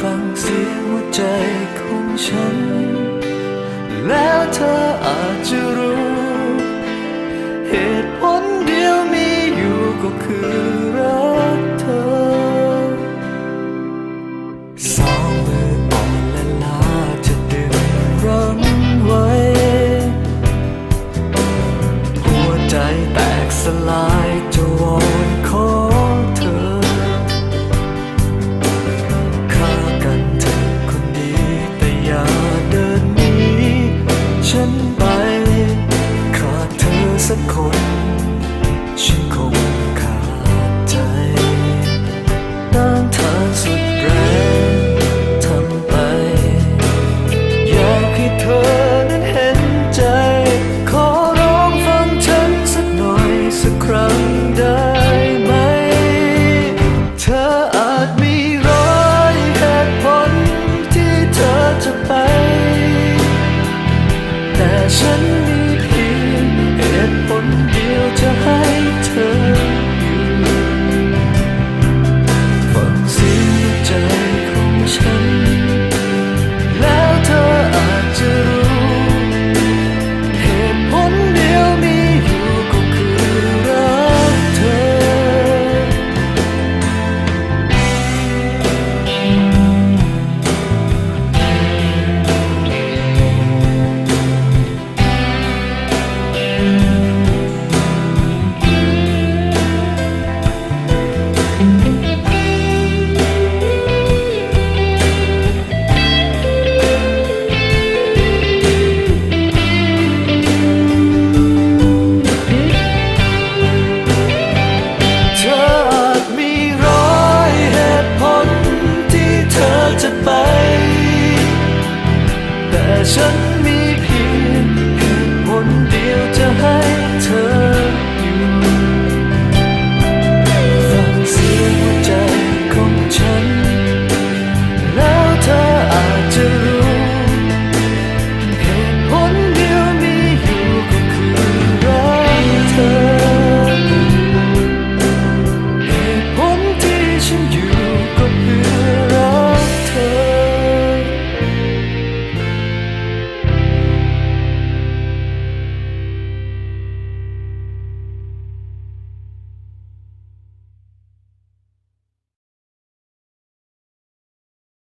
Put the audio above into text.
ฟังเสียงหัวใจของฉัน แล้วเธออาจจะรู้